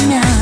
웃어